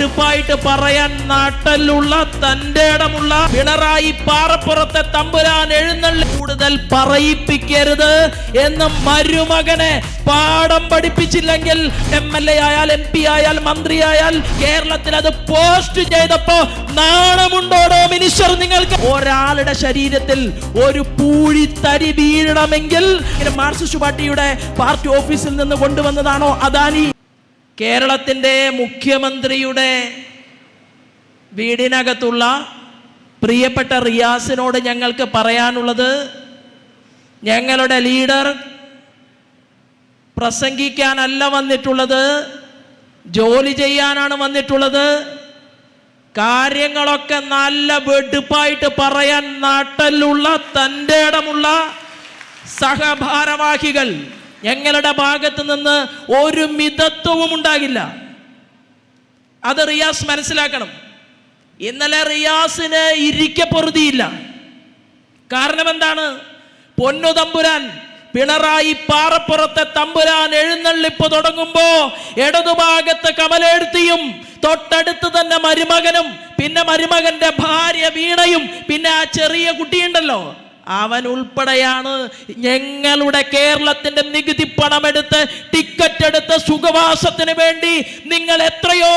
വെടുപ്പായിട്ട് പറയാൻ നാട്ടിലുള്ള തന്റെ ഇടമുള്ള പിണറായി പാറപ്പുറത്തെ തമ്പുരാൻ എഴുന്നള്ളി കൂടുതൽ പറയിപ്പിക്കരുത് എന്ന് മരുമകനെ പാഠം പഠിപ്പിച്ചില്ലെങ്കിൽ എം എൽ എ ആയാൽ എം പി ആയാൽ മന്ത്രിയായാൽ കേരളത്തിൽ അത് പോസ്റ്റ് ചെയ്തപ്പോ നാണമുണ്ടോടോ മിനിസ്റ്റർ നിങ്ങൾക്ക്? ഒരാളുടെ ശരീരത്തിൽ ഒരു പൂഴിത്തരി വീഴണമെങ്കിൽ മാർക്സിസ്റ്റ് പാർട്ടിയുടെ പാർട്ടി ഓഫീസിൽ നിന്ന് കൊണ്ടുവന്നതാണോ അദാനി? കേരളത്തിന്റെ മുഖ്യമന്ത്രിയുടെ വീടിനകത്തുള്ള പ്രിയപ്പെട്ട റിയാസിനോട് ഞങ്ങൾക്ക് പറയാനുള്ളത് ഞങ്ങളുടെ ലീഡർ പ്രസംഗിക്കാനല്ല വന്നിട്ടുള്ളത് ജോലി ചെയ്യാനാണ് വന്നിട്ടുള്ളത്. കാര്യങ്ങളൊക്കെ നല്ല വെടുപ്പായിട്ട് പറയാൻ നാട്ടിലുള്ള തന്റെ ഇടമുള്ള സഹഭാരവാഹികൾ ഞങ്ങളുടെ ഭാഗത്ത് നിന്ന് ഒരു മിതത്വവും ഉണ്ടാകില്ല. അത് റിയാസ് മനസ്സിലാക്കണം. ഇന്നലെ റിയാസിന് ഇരിക്കപ്പൊറുതിയില്ല കാരണം എന്താണ്? പൊന്നു തമ്പുരാൻ പിണറായി പാറപ്പുറത്തെ തമ്പുരാൻ എഴുന്നള്ളിപ്പ് തുടങ്ങുമ്പോ ഇടതുഭാഗത്ത് കമലെഴുത്തിയും തൊട്ടടുത്ത് തന്നെ മരുമകനും പിന്നെ മരുമകന്റെ ഭാര്യ വീണയും പിന്നെ ആ ചെറിയ കുട്ടിയുണ്ടല്ലോ. അവൻ ഉൾപ്പെടെയാണ്. ഞങ്ങളുടെ കേരളത്തിന്റെ നികുതി പണമെടുത്ത് ടിക്കറ്റ് എടുത്ത് സുഖവാസത്തിന് വേണ്ടി നിങ്ങൾ എത്രയോ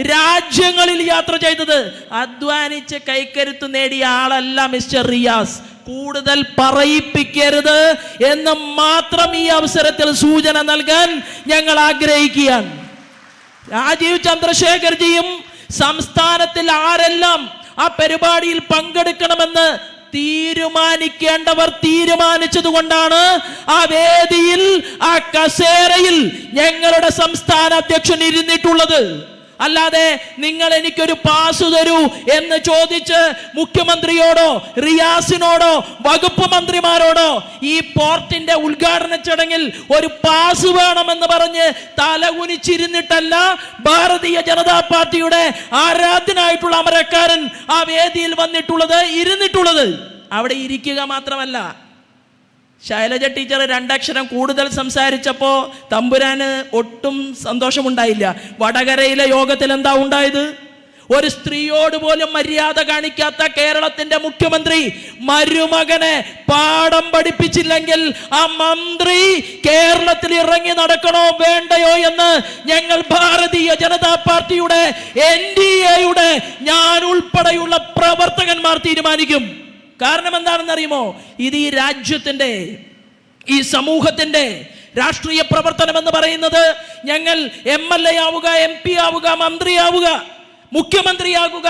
രാജ്യങ്ങളിൽ യാത്ര ചെയ്തത്. അധ്വാനിച്ച് കൈക്കരുത്ത് നേടിയ ആളല്ല മിസ്റ്റർ റിയാസ്. കൂടുതൽ പറയിപ്പിക്കരുത് എന്ന് മാത്രം ഈ അവസരത്തിൽ സൂചന നൽകാൻ ഞങ്ങൾ ആഗ്രഹിക്കുകയാണ്. രാജീവ് ചന്ദ്രശേഖർജിയും സംസ്ഥാനത്തിൽ ആരെല്ലാം ആ പരിപാടിയിൽ പങ്കെടുക്കണമെന്ന് തീരുമാനിക്കേണ്ടവർ തീരുമാനിച്ചതുകൊണ്ടാണ് ആ വേദിയിൽ ആ കസേരയിൽ ഞങ്ങളുടെ സംസ്ഥാന അധ്യക്ഷൻ ഇരുന്നിട്ടുള്ളത്. അല്ലാതെ നിങ്ങൾ എനിക്കൊരു പാസ് തരൂ എന്ന് ചോദിച്ച് മുഖ്യമന്ത്രിയോടോ റിയാസിനോടോ വകുപ്പ് മന്ത്രിമാരോടോ ഈ പോർട്ടിന്റെ ഉദ്ഘാടന ചടങ്ങിൽ ഒരു പാസ് വേണമെന്ന് പറഞ്ഞ് തലകുനിച്ചിരുന്നിട്ടല്ല ഭാരതീയ ജനതാ പാർട്ടിയുടെ ആരാധ്യനായിട്ടുള്ള അമരക്കാരൻ ആ വേദിയിൽ വന്നിട്ടുള്ളത് ഇരുന്നിട്ടുള്ളത്. അവിടെ ഇരിക്കുക മാത്രമല്ല. ശൈലജ ടീച്ചർ രണ്ടക്ഷരം കൂടുതൽ സംസാരിച്ചപ്പോൾ തമ്പുരാന് ഒട്ടും സന്തോഷമുണ്ടായില്ല. വടകരയിലെ യോഗത്തിൽ എന്താ ഉണ്ടായത്? ഒരു സ്ത്രീയോട് പോലും മര്യാദ കാണിക്കാത്ത കേരളത്തിന്റെ മുഖ്യമന്ത്രി മരുമകനെ പാഠം പഠിപ്പിച്ചില്ലെങ്കിൽ ആ മന്ത്രി കേരളത്തിൽ ഇറങ്ങി നടക്കണോ വേണ്ടയോ എന്ന് ഞങ്ങൾ ഭാരതീയ ജനതാ പാർട്ടിയുടെ എൻ ഡി എയുടെ ഞാൻ ഉൾപ്പെടെയുള്ള പ്രവർത്തകന്മാർ തീരുമാനിക്കും. കാരണം എന്താണെന്ന് അറിയുമോ ഇത് ഈ രാജ്യത്തിന്റെ ഈ സമൂഹത്തിന്റെ രാഷ്ട്രീയ പ്രവർത്തനം എന്ന് പറയുന്നത് ഞങ്ങൾ എം എൽ എ ആവുക എം പി ആവുക മന്ത്രിയാവുക മുഖ്യമന്ത്രിയാകുക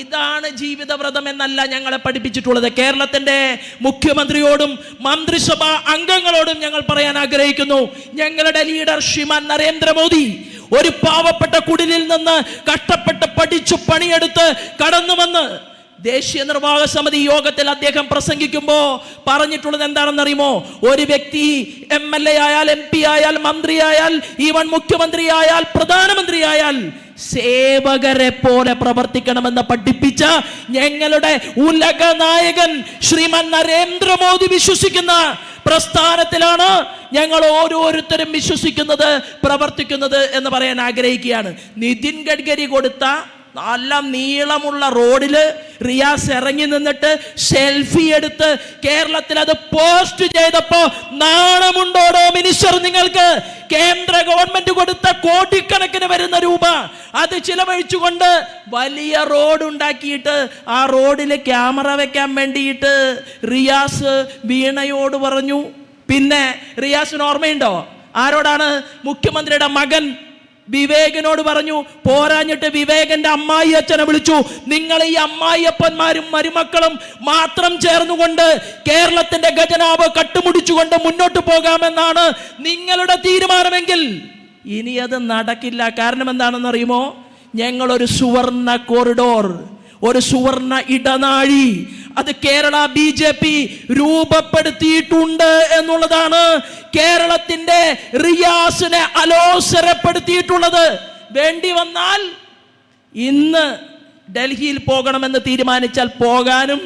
ഇതാണ് ജീവിതവ്രതം എന്നല്ല ഞങ്ങളെ പഠിപ്പിച്ചിട്ടുള്ളത്. കേരളത്തിന്റെ മുഖ്യമന്ത്രിയോടും മന്ത്രിസഭാ അംഗങ്ങളോടും ഞങ്ങൾ പറയാൻ ആഗ്രഹിക്കുന്നു. ഞങ്ങളുടെ ലീഡർ ശ്രീമാൻ നരേന്ദ്രമോദി ഒരു പാവപ്പെട്ട കുടിലിൽ നിന്ന് കഷ്ടപ്പെട്ട് പഠിച്ചു പണിയെടുത്ത് കടന്നു വന്ന് ദേശീയ നിർവാഹക സമിതി യോഗത്തിൽ അദ്ദേഹം പ്രസംഗിക്കുമ്പോൾ പറഞ്ഞിട്ടുള്ളത് എന്താണെന്നറിയുമോ? ഒരു വ്യക്തി എം എൽ എ ആയാൽ എം പി ആയാൽ മന്ത്രി ആയാൽ ഈവൻ മുഖ്യമന്ത്രി ആയാൽ പ്രധാനമന്ത്രി ആയാൽ സേവകരെ പോലെ പ്രവർത്തിക്കണമെന്ന് പഠിപ്പിച്ച ഞങ്ങളുടെ ഉലക നായകൻ ശ്രീമൻ നരേന്ദ്രമോദി വിശ്വസിക്കുന്ന പ്രസ്ഥാനത്തിലാണ് ഞങ്ങൾ ഓരോരുത്തരും വിശ്വസിക്കുന്നത് പ്രവർത്തിക്കുന്നത് എന്ന് പറയാൻ ആഗ്രഹിക്കുകയാണ്. നിതിൻ ഗഡ്കരി കൊടുത്ത നല്ല നീളമുള്ള റോഡിൽ റിയാസ് ഇറങ്ങി നിന്നിട്ട് സെൽഫി എടുത്ത് കേരളത്തിൽ അത് പോസ്റ്റ് ചെയ്തപ്പോ നാണമുണ്ടോടോ മിനിസ്റ്റർ നിങ്ങൾക്ക്? കേന്ദ്ര ഗവൺമെന്റ് കൊടുത്ത കോടിക്കണക്കിന് വരുന്ന രൂപ. അത് ചിലവഴിച്ചുകൊണ്ട് വലിയ റോഡ് ഉണ്ടാക്കിയിട്ട് ആ റോഡിൽ ക്യാമറ വെക്കാൻ വേണ്ടിയിട്ട് റിയാസ് വീണയോട് പറഞ്ഞു. പിന്നെ റിയാസിന് ഓർമ്മയുണ്ടോ? ആരോടാണ് മുഖ്യമന്ത്രിയുടെ മകൻ വിവേകനോട് പറഞ്ഞു പോരാഞ്ഞിട്ട് വിവേകന്റെ അമ്മായി അച്ഛനെ വിളിച്ചു. നിങ്ങൾ ഈ അമ്മായിയപ്പന്മാരും മരുമക്കളും മാത്രം ചേർന്നുകൊണ്ട് കേരളത്തിന്റെ ഖജനാവ് കട്ടുമുടിച്ചുകൊണ്ട് മുന്നോട്ട് പോകാമെന്നാണ് നിങ്ങളുടെ തീരുമാനമെങ്കിൽ ഇനി അത് നടക്കില്ല. കാരണം എന്താണെന്ന് അറിയുമോ ഞങ്ങളൊരു സുവർണ കോറിഡോർ ഒരു സുവർണ ഇടനാഴി. അത് കേരള ബി ജെ പി രൂപപ്പെടുത്തിയിട്ടുണ്ട് എന്നുള്ളതാണ് കേരളത്തിന്റെ റിയാസിനെ അലോസരപ്പെടുത്തിയിട്ടുള്ളത്. വേണ്ടി വന്നാൽ ഇന്ന് ഡൽഹിയിൽ പോകണമെന്ന് തീരുമാനിച്ചാൽ പോകാനും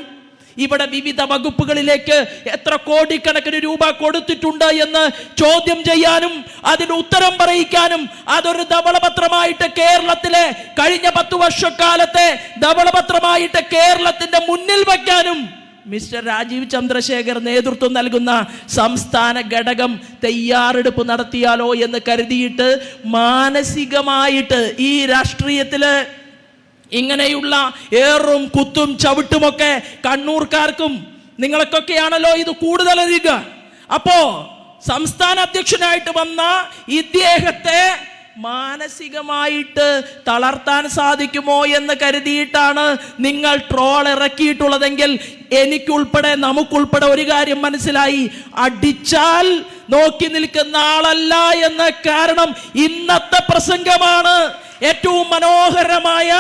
ഇവിടെ വിവിധ വകുപ്പുകളിലേക്ക് എത്ര കോടിക്കണക്കിന് രൂപ കൊടുത്തിട്ടുണ്ട് എന്ന് ചോദ്യം ചെയ്യാനും അതിന് ഉത്തരം പറയിക്കാനും അതൊരു ധവളപത്രമായിട്ട് കേരളത്തിലെ കഴിഞ്ഞ പത്തു വർഷക്കാലത്തെ ധവളപത്രമായിട്ട് കേരളത്തിന്റെ മുന്നിൽ വയ്ക്കാനും മിസ്റ്റർ രാജീവ് ചന്ദ്രശേഖർ നേതൃത്വം നൽകുന്ന സംസ്ഥാന ഘടകം തയ്യാറെടുപ്പ് നടത്തിയാലോ എന്ന് കരുതിയിട്ട് മാനസികമായിട്ട് ഈ രാഷ്ട്രീയത്തിൽ ഇങ്ങനെയുള്ള ഏറും കുത്തും ചവിട്ടുമൊക്കെ കണ്ണൂർക്കാർക്കും നിങ്ങൾക്കൊക്കെയാണല്ലോ ഇത് കൂടുതൽ അറിയുക അപ്പോ സംസ്ഥാന അധ്യക്ഷനായിട്ട് വന്ന ഇദ്ദേഹത്തെ മാനസികമായിട്ട് തളർത്താൻ സാധിക്കുമോ എന്ന് കരുതിയിട്ടാണ് നിങ്ങൾ ട്രോൾ ഇറക്കിയിട്ടുള്ളതെങ്കിൽ എനിക്കുൾപ്പെടെ നമുക്കുൾപ്പെടെ ഒരു കാര്യം മനസ്സിലായി. അടിച്ചാൽ നോക്കി നിൽക്കുന്ന ആളല്ല എന്ന കാരണം ഇന്നത്തെ പ്രസംഗമാണ് ഏറ്റവും മനോഹരമായ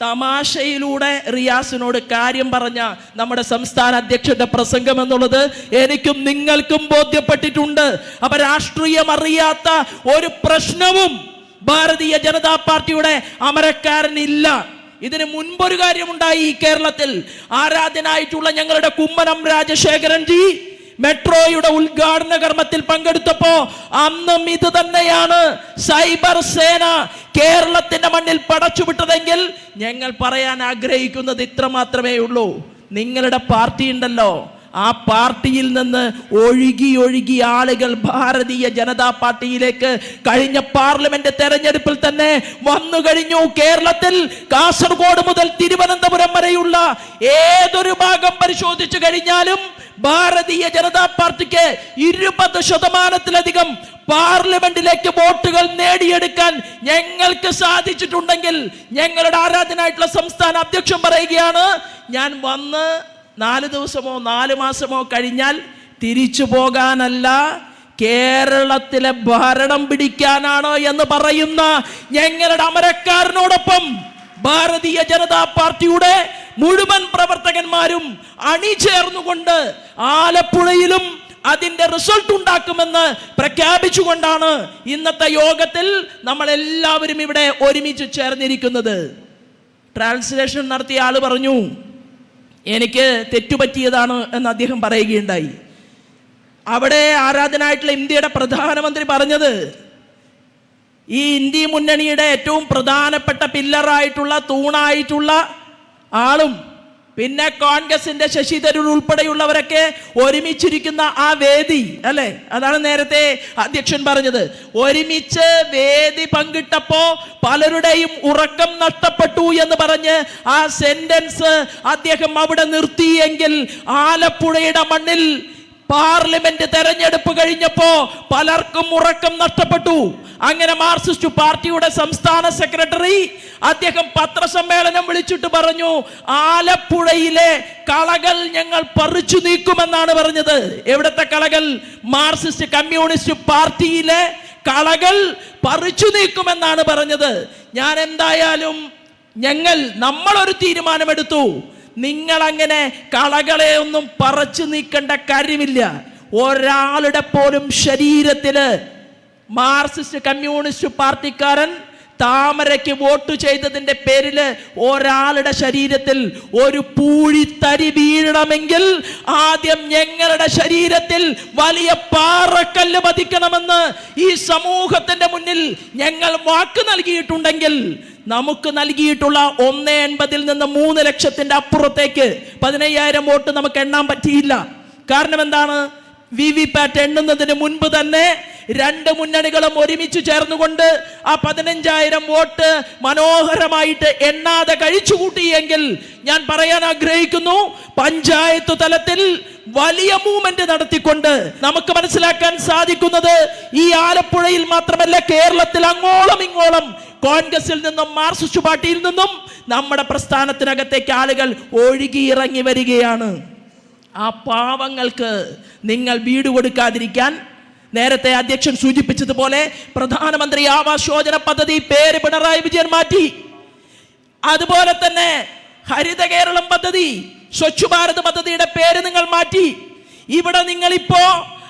തമാശയിലൂടെ റിയാസിനോട് കാര്യം പറഞ്ഞ നമ്മുടെ സംസ്ഥാന അധ്യക്ഷന്റെ പ്രസംഗം എന്നുള്ളത് എനിക്കും നിങ്ങൾക്കും ബോധ്യപ്പെട്ടിട്ടുണ്ട്. അപ്പൊ രാഷ്ട്രീയം അറിയാത്ത ഒരു പ്രശ്നവും ഭാരതീയ ജനതാ പാർട്ടിയുടെ അമരക്കാരനില്ല. ഇതിന് മുൻപൊരു കാര്യമുണ്ടായി ഈ കേരളത്തിൽ. ആരാധ്യനായിട്ടുള്ള ഞങ്ങളുടെ കുമ്മനം രാജശേഖരൻ ജി മെട്രോയുടെ ഉദ്ഘാടന കർമ്മത്തിൽ പങ്കെടുത്തപ്പോ അന്നും ഇത് തന്നെയാണ്. സൈബർ സേന കേരളത്തിന്റെ മണ്ണിൽ പടച്ചുവിട്ടതെങ്കിൽ ഞങ്ങൾ പറയാൻ ആഗ്രഹിക്കുന്നത് ഇത്ര മാത്രമേ ഉള്ളൂ. നിങ്ങളുടെ പാർട്ടി ഉണ്ടല്ലോ. ആ പാർട്ടിയിൽ നിന്ന് ഒഴുകി ഒഴുകി ആളുകൾ ഭാരതീയ ജനതാ പാർട്ടിയിലേക്ക് കഴിഞ്ഞ പാർലമെന്റ് തെരഞ്ഞെടുപ്പിൽ തന്നെ വന്നു കഴിഞ്ഞു. കേരളത്തിൽ കാസർഗോഡ് മുതൽ തിരുവനന്തപുരം വരെയുള്ള ഏതൊരു ഭാഗം പരിശോധിച്ചു കഴിഞ്ഞാലും ഭാരതീയ ജനതാ പാർട്ടിക്ക് ഇരുപത് ശതമാനത്തിലധികം പാർലമെന്റിലേക്ക് വോട്ടുകൾ നേടിയെടുക്കാൻ ഞങ്ങൾക്ക് സാധിച്ചിട്ടുണ്ടെങ്കിൽ ഞങ്ങളുടെ ആരാധനായിട്ടുള്ള സംസ്ഥാന അധ്യക്ഷൻ പറയുകയാണ് ഞാൻ വന്ന് നാല് ദിവസമോ നാല് മാസമോ കഴിഞ്ഞാൽ തിരിച്ചു പോകാനല്ല കേരളത്തിലെ ഭരണം പിടിക്കാനാണ് എന്ന് പറയുന്ന ഞങ്ങളുടെ അമരക്കാരനോടൊപ്പം ഭാരതീയ ജനതാ പാർട്ടിയുടെ മുഴുവൻ പ്രവർത്തകന്മാരും അണിചേർന്നുകൊണ്ട് ആലപ്പുഴയിലും അതിന്റെ റിസൾട്ട് ഉണ്ടാക്കുമെന്ന് പ്രഖ്യാപിച്ചുകൊണ്ടാണ് ഇന്നത്തെ യോഗത്തിൽ നമ്മൾ എല്ലാവരും ഇവിടെ ഒരുമിച്ച് ചേർന്നിരിക്കുന്നത്. ട്രാൻസ്ലേഷൻ നടത്തിയ ആൾ പറഞ്ഞു എനിക്ക് തെറ്റുപറ്റിയതാണ് എന്ന് അദ്ദേഹം പറയുകയുണ്ടായി. അവിടെ ആരാധനായിട്ടുള്ള ഇന്ത്യയുടെ പ്രധാനമന്ത്രി പറഞ്ഞത് ഈ ഇന്ത്യ മുന്നണിയുടെ ഏറ്റവും പ്രധാനപ്പെട്ട പില്ലറായിട്ടുള്ള തൂണായിട്ടുള്ള ആളും പിന്നെ കോൺഗ്രസിന്റെ ശശി തരൂർ ഉൾപ്പെടെയുള്ളവരൊക്കെ ഒരുമിച്ചിരിക്കുന്ന ആ വേദി അല്ലെ? അതാണ് നേരത്തെ അധ്യക്ഷൻ പറഞ്ഞത്. ഒരുമിച്ച് വേദി പങ്കിട്ടപ്പോ പലരുടെയും ഉറക്കം നഷ്ടപ്പെട്ടു എന്ന് പറഞ്ഞ് ആ സെന്റൻസ് അദ്ദേഹം അവിടെ നിർത്തിയെങ്കിൽ ആലപ്പുഴയുടെ മണ്ണിൽ പാർലമെന്റ് തെരഞ്ഞെടുപ്പ് കഴിഞ്ഞപ്പോ പലർക്കും ഉറക്കം നഷ്ടപ്പെട്ടു. അങ്ങനെ മാർക്സിസ്റ്റ് പാർട്ടിയുടെ സംസ്ഥാന സെക്രട്ടറി അദ്ദേഹം പത്രസമ്മേളനം വിളിച്ചിട്ട് പറഞ്ഞു ആലപ്പുഴയിലെ കളകൾ ഞങ്ങൾ പറിച്ചു നീക്കുമെന്നാണ് പറഞ്ഞത്. എവിടത്തെ കളകൾ? മാർക്സിസ്റ്റ് കമ്മ്യൂണിസ്റ്റ് പാർട്ടിയിലെ കളകൾ പറിച്ചു നീക്കുമെന്നാണ് പറഞ്ഞത്. ഞാൻ എന്തായാലും ഞങ്ങൾ നമ്മളൊരു തീരുമാനമെടുത്തു. നിങ്ങൾ അങ്ങനെ കളകളെ ഒന്നും പറച്ചു നീക്കേണ്ട കാര്യമില്ല. ഒരാളുടെ പോലും ശരീരത്തിൽ മാർക്സിസ്റ്റ് കമ്മ്യൂണിസ്റ്റ് പാർട്ടിക്കാരൻ താമരയ്ക്ക് വോട്ട് ചെയ്തതിന്റെ പേരിൽ ഒരാളുടെ ശരീരത്തിൽ ഒരു പൂഴിത്തരി വീഴണമെങ്കിൽ ആദ്യം ഞങ്ങളുടെ ശരീരത്തിൽ വലിയ പാറക്കല്ല് പതിക്കണമെന്ന് ഈ സമൂഹത്തിന്റെ മുന്നിൽ ഞങ്ങൾ വാക്ക് നൽകിയിട്ടുണ്ടെങ്കിൽ നമുക്ക് നൽകിയിട്ടുള്ള ഒന്ന് എൺപതിൽ നിന്ന് മൂന്ന് ലക്ഷത്തിന്റെ അപ്പുറത്തേക്ക് പതിനയ്യായിരം വോട്ട് നമുക്ക് എണ്ണാൻ പറ്റിയില്ല. കാരണം എന്താണ്? വി വി പാറ്റ് എണ്ണുന്നതിന് മുൻപ് തന്നെ രണ്ട് മുന്നണികളും ഒരുമിച്ച് ചേർന്നുകൊണ്ട് ആ പതിനഞ്ചായിരം വോട്ട് മനോഹരമായിട്ട് എണ്ണാതെ കഴിച്ചുകൂട്ടിയെങ്കിൽ ഞാൻ പറയാൻ ആഗ്രഹിക്കുന്നു പഞ്ചായത്ത് തലത്തിൽ വലിയ മൂവ്മെന്റ് നടത്തിക്കൊണ്ട് നമുക്ക് മനസ്സിലാക്കാൻ സാധിക്കുന്നത് ഈ ആലപ്പുഴയിൽ മാത്രമല്ല കേരളത്തിൽ അങ്ങോളം ഇങ്ങോളം കോൺഗ്രസിൽ നിന്നും മാർസിസ്റ്റ് പാർട്ടിയിൽ നിന്നും നമ്മുടെ പ്രസ്ഥാനത്തിനകത്തേക്ക് ആളുകൾ ഒഴുകിയിറങ്ങി വരികയാണ്. ആ പാവങ്ങൾക്ക് നിങ്ങൾ വീട് കൊടുക്കാതിരിക്കാൻ നേരത്തെ അധ്യക്ഷൻ സൂചിപ്പിച്ചതുപോലെ പ്രധാനമന്ത്രി ആവാസ് യോജന പദ്ധതി പേര് പിണറായി വിജയൻ മാറ്റി. അതുപോലെ തന്നെ ഹരിത കേരളം പദ്ധതി സ്വച്ഛ് ഭാരത് പദ്ധതിയുടെ പേര് നിങ്ങൾ മാറ്റി. ഇവിടെ നിങ്ങൾ ഇപ്പോ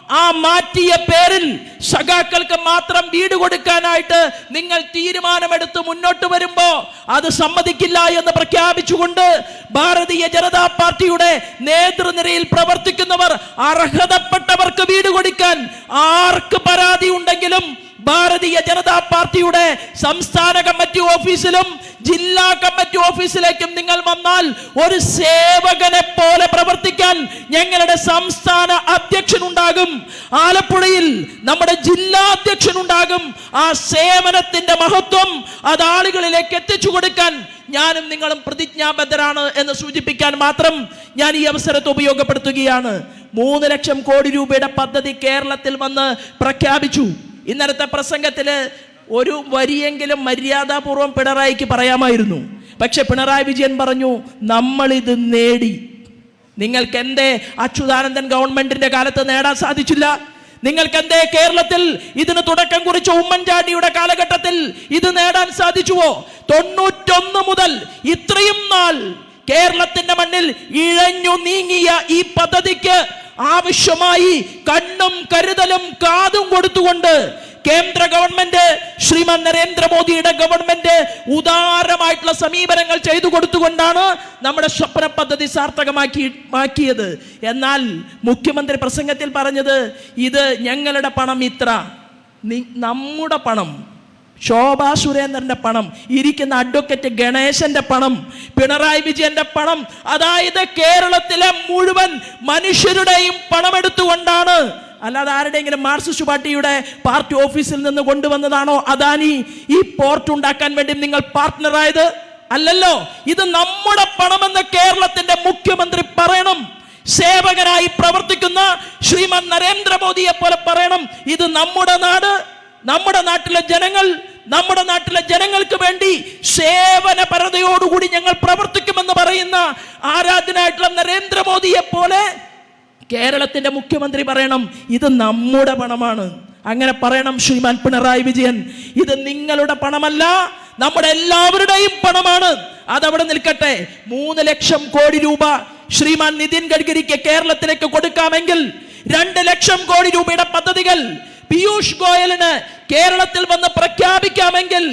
ആ മാറ്റിയ പേരിൽ സഖാക്കൾക്ക് മാത്രം വീട് കൊടുക്കാനായിട്ട് നിങ്ങൾ തീരുമാനമെടുത്ത് മുന്നോട്ട് വരുമ്പോ അത് സമ്മതിക്കില്ല എന്ന് പ്രഖ്യാപിച്ചുകൊണ്ട് ഭാരതീയ ജനതാ പാർട്ടിയുടെ നേതൃനിരയിൽ പ്രവർത്തിക്കുന്നവർ അർഹതപ്പെട്ടവർക്ക് വീട് കൊടുക്കാൻ ആർക്ക് പരാതി ഉണ്ടെങ്കിലും ഭാരതീയ ജനതാ പാർട്ടിയുടെ സംസ്ഥാന കമ്മിറ്റി ഓഫീസിലും ജില്ലാ കമ്മിറ്റി ഓഫീസിലേക്കും നിങ്ങൾ വന്നാൽ ഒരു സേവകനെ പോലെ പ്രവർത്തിക്കാൻ ഞങ്ങളുടെ സംസ്ഥാന അധ്യക്ഷൻ ഉണ്ടാകും ആലപ്പുഴയിൽ നമ്മുടെ ജില്ലാ അധ്യക്ഷൻ ഉണ്ടാകും ആ സേവനത്തിന്റെ മഹത്വം അത് ആളുകളിലേക്ക് എത്തിച്ചു കൊടുക്കാൻ ഞാനും നിങ്ങളും പ്രതിജ്ഞാബദ്ധരാണ് എന്ന് സൂചിപ്പിക്കാൻ മാത്രം ഞാൻ ഈ അവസരത്തെ ഉപയോഗപ്പെടുത്തുകയാണ്. മൂന്ന് ലക്ഷം കോടി രൂപയുടെ പദ്ധതി കേരളത്തിൽ വന്ന് പ്രഖ്യാപിച്ചു. ഇന്നലത്തെ പ്രസംഗത്തിൽ ഒരു വരിയെങ്കിലും മര്യാദാപൂർവം പിണറായിക്ക് പറയാമായിരുന്നു. പക്ഷെ പിണറായി വിജയൻ പറഞ്ഞു നമ്മളിത് നേടി. നിങ്ങൾക്ക് എന്തേ അച്യുതാനന്ദൻ ഗവൺമെന്റിന്റെ കാലത്ത് നേടാൻ സാധിച്ചില്ല? നിങ്ങൾക്ക് എന്തേ കേരളത്തിൽ ഇതിന് തുടക്കം കുറിച്ച ഉമ്മൻചാണ്ടിയുടെ കാലഘട്ടത്തിൽ ഇത് നേടാൻ സാധിച്ചുവോ? തൊണ്ണൂറ്റൊന്ന് മുതൽ ഇത്രയും നാൾ കേരളത്തിന്റെ മണ്ണിൽ ഇഴഞ്ഞു നീങ്ങിയ ഈ പദ്ധതിക്ക് ആവശ്യമായി കണ്ണും കരുതലും കാതും കൊടുത്തുകൊണ്ട് കേന്ദ്ര ഗവൺമെന്റ് ശ്രീമാൻ നരേന്ദ്രമോദിയുടെ ഗവൺമെന്റ് ഉദാരമായിട്ടുള്ള സമീപനങ്ങൾ ചെയ്തു കൊടുത്തുകൊണ്ടാണ് നമ്മുടെ സ്വപ്ന പദ്ധതി സാർത്ഥകമാക്കി മാക്കിയത് എന്നാൽ മുഖ്യമന്ത്രി പ്രസംഗത്തിൽ പറഞ്ഞത് ഇത് ഞങ്ങളുടെ പണം ഇത്ര. നമ്മുടെ പണം ശോഭാ സുരേന്ദ്രന്റെ പണം ഇരിക്കുന്ന അഡ്വക്കേറ്റ് ഗണേശന്റെ പണം പിണറായി വിജയന്റെ പണം അതായത് കേരളത്തിലെ മുഴുവൻ മനുഷ്യരുടെയും പണം എടുത്തുകൊണ്ടാണ് അല്ലാതെ ആരുടെയെങ്കിലും മാർക്സിസ്റ്റ് പാർട്ടിയുടെ പാർട്ടി ഓഫീസിൽ നിന്ന് കൊണ്ടുവന്നതാണോ? അദാനി ഈ പോർട്ട് ഉണ്ടാക്കാൻ വേണ്ടി നിങ്ങൾ പാർട്ട്ണറായത് അല്ലല്ലോ ഇത് നമ്മുടെ പണമെന്ന് കേരളത്തിന്റെ മുഖ്യമന്ത്രി പറയണം. സേവകനായി പ്രവർത്തിക്കുന്ന ശ്രീമൻ നരേന്ദ്രമോദിയെ പോലെ പറയണം. ഇത് നമ്മുടെ നാട് നമ്മുടെ നാട്ടിലെ ജനങ്ങൾ നമ്മുടെ നാട്ടിലെ ജനങ്ങൾക്ക് വേണ്ടി സേവന പരതയോടുകൂടി ഞങ്ങൾ പ്രവർത്തിക്കുമെന്ന് പറയുന്ന ആരാധനായിട്ടുള്ള നരേന്ദ്രമോദിയെ പോലെ കേരളത്തിന്റെ മുഖ്യമന്ത്രി പറയണം ഇത് നമ്മുടെ പണമാണ്. അങ്ങനെ പറയണം ശ്രീമാൻ പിണറായി വിജയൻ ഇത് നിങ്ങളുടെ പണമല്ല നമ്മുടെ എല്ലാവരുടെയും പണമാണ്. അതവിടെ നിൽക്കട്ടെ മൂന്ന് ലക്ഷം കോടി രൂപ ശ്രീമാൻ നിതിൻ ഗഡ്കരിക്ക് കേരളത്തിലേക്ക് കൊടുക്കാമെങ്കിൽ രണ്ട് ലക്ഷം കോടി രൂപയുടെ പദ്ധതികൾ പീയൂഷ് ഗോയലിന് കേരളത്തിൽ വന്ന് പ്രഖ്യാപിക്കാമെങ്കിൽ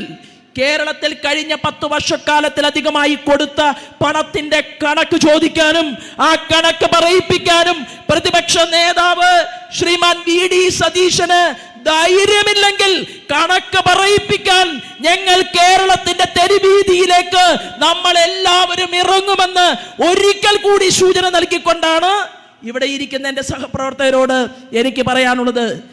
കേരളത്തിൽ കഴിഞ്ഞ പത്ത് വർഷക്കാലത്തിലധികമായി കൊടുത്ത പണത്തിന്റെ കണക്ക് ചോദിക്കാനും ആ കണക്ക് പറയിപ്പിക്കാനും പ്രതിപക്ഷ നേതാവ് ശ്രീമാൻ വി ഡി സതീശന് ധൈര്യമില്ലെങ്കിൽ കണക്ക് പറയിപ്പിക്കാൻ ഞങ്ങൾ കേരളത്തിന്റെ തെരുവീതിയിലേക്ക് നമ്മൾ എല്ലാവരും ഇറങ്ങുമെന്ന് ഒരിക്കൽ കൂടി സൂചന നൽകിക്കൊണ്ടാണ് ഇവിടെ ഇരിക്കുന്ന എന്റെ സഹപ്രവർത്തകരോട് എനിക്ക് പറയാനുള്ളത്.